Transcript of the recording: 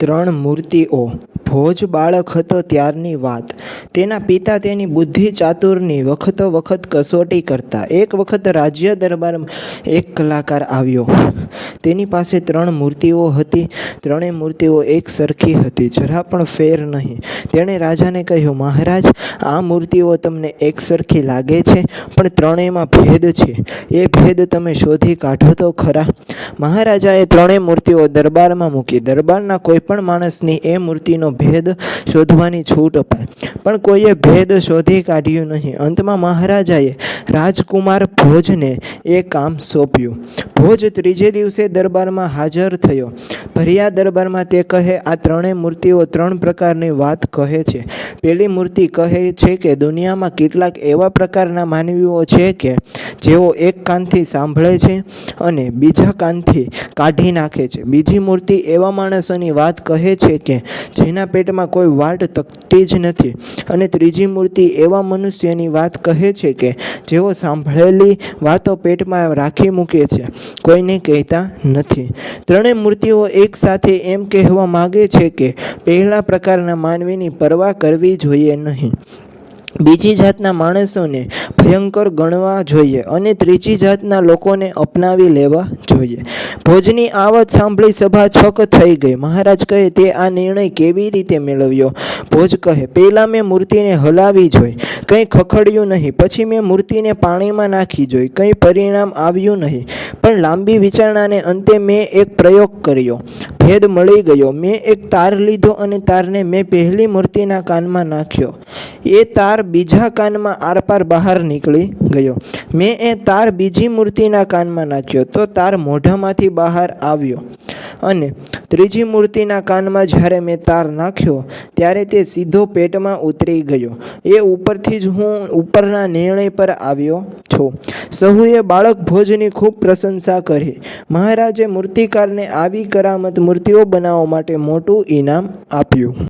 ત્રણ મૂર્તિઓ. ભોજ બાળક હતો ત્યારની વાત. તેના પિતા તેની બુદ્ધિ ચાતુરની વખતો વખત કસોટી કરતા. એક વખત રાજ્ય દરબારમાં એક કલાકાર આવ્યો. તેની પાસે ત્રણ મૂર્તિઓ હતી. ત્રણેય મૂર્તિઓ એક સરખી હતી, જરા પણ ફેર નહીં. તેણે રાજાને કહ્યું, મહારાજ, આ મૂર્તિઓ તમને એક સરખી લાગે છે, પણ ત્રણેયમાં ભેદ છે. એ ભેદ તમે શોધી કાઢો તો ખરા. મહારાજાએ ત્રણેય મૂર્તિઓ દરબારમાં મૂકી. દરબારના કોઈ પણ માણસની એ મૂર્તિનો ભેદ શોધવાની છૂટ અપાય. પણ કોઈએ ભેદ શોધી કાઢ્યું નહીં. અંતમાં મહારાજાએ રાજકુમાર ભોજને એ કામ સોંપ્યું. ભોજ ત્રીજે દિવસે દરબારમાં હાજર થયો. ભર્યા દરબારમાં તે કહે, આ ત્રણેય મૂર્તિઓ ત્રણ પ્રકારની વાત કહે છે. પેલી મૂર્તિ કહે છે કે, દુનિયામાં કેટલાક એવા પ્રકારના માનવીઓ છે કે, જેઓ એક કાનથી સાંભળે છે અને બીજા કાનથી કાઢી નાખે છે. બીજી મૂર્તિ એવા માણસોની વાત કહે છે કે, જેના પેટમાં કોઈ વાટ તકતી જ નથી. અને ત્રીજી મૂર્તિ એવા મનુષ્યની વાત કહે છે કે, જેઓ સાંભળેલી વાતો પેટમાં રાખી મૂકે છે. કોઈને કહેતા નથી. ત્રણેય મૂર્તિઓ એકસાથે એમ કહેવા માગે છે કે પહેલા પ્રકારના માનવીની પરવા કરવી જોઈએ નહીં. બીજી જાતના માણસોને ભયંકર ગણવા જોઈએ અને ત્રીજી જાતના લોકોને અપનાવી લેવા જોઈએ. ભોજની આ વાત સાંભળી સભા છક થઈ ગઈ. મહારાજ કહે, તે આ નિર્ણય કેવી રીતે મેળવ્યો? ભોજ કહે, પહેલાં મેં મૂર્તિને હલાવી જોઈ. કંઈ ખખડ્યું નહીં. પછી મેં મૂર્તિને પાણીમાં નાખી જોઈ. કંઈ પરિણામ આવ્યું નહીં. પણ લાંબી વિચારણાને અંતે મેં એક પ્રયોગ કર્યો. ભેદ મળી ગયો. મેં એક તાર લીધો અને તારને મેં પહેલી મૂર્તિના કાનમાં નાખ્યો. એ તાર બીજા કાનમાં આરપાર બહાર નીકળી ગયો. મેં એ તાર બીજી મૂર્તિના કાનમાં નાખ્યો તો તાર મોઢામાંથી બહાર આવ્યો. અને ત્રીજી મૂર્તિના કાનમાં જ્યારે મેં તાર નાખ્યો, ત્યારે તે સીધો પેટમાં ઉતરી ગયો. એ ઉપરથી જ હું ઉપરના નિર્ણય પર આવ્યો છું. સહુએ બાળક ભોજની ખૂબ પ્રશંસા કરી. મહારાજે મૂર્તિકારને આવી કરામત મૂર્તિઓ બનાવવા માટે મોટું ઇનામ આપ્યું.